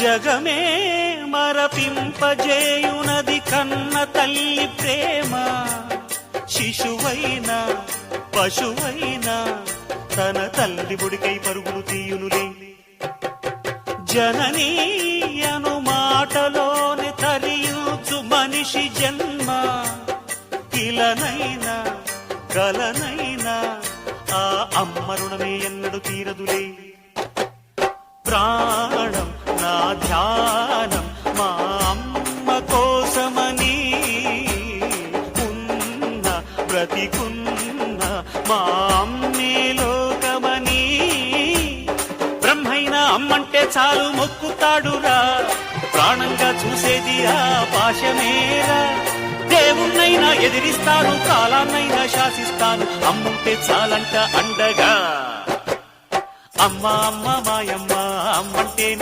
జగమే మరపింపజేయునది కన్న తల్లి ప్రేమ. శిశువైనా పశువైనా తన తల్లి బుడికై పరుగులు తీయునులే. జననీ అను మాటలోని తరియుచు మనిషి జన్మ. ఇలనైనా కలనైనా ఆ అమ్మ రుణమే ఎన్నడు తీరదులే. ప్రాణం ధ్యానం మా అమ్మ కోసమని ఉన్న బ్రతికున్న మా అమ్మే లోకమని. బ్రహ్మైన అమ్మంటే చాలు మొక్కుతాడురా. ప్రాణంగా చూసేది ఆ పాశమేరా. దేవుణ్ణైనా ఎదిరిస్తాను కాలాన్నైనా శాసిస్తాను అమ్ముంటే చాలంట అండగా. అమ్మ అమ్మ మాయమ్మ అమ్మంటేనే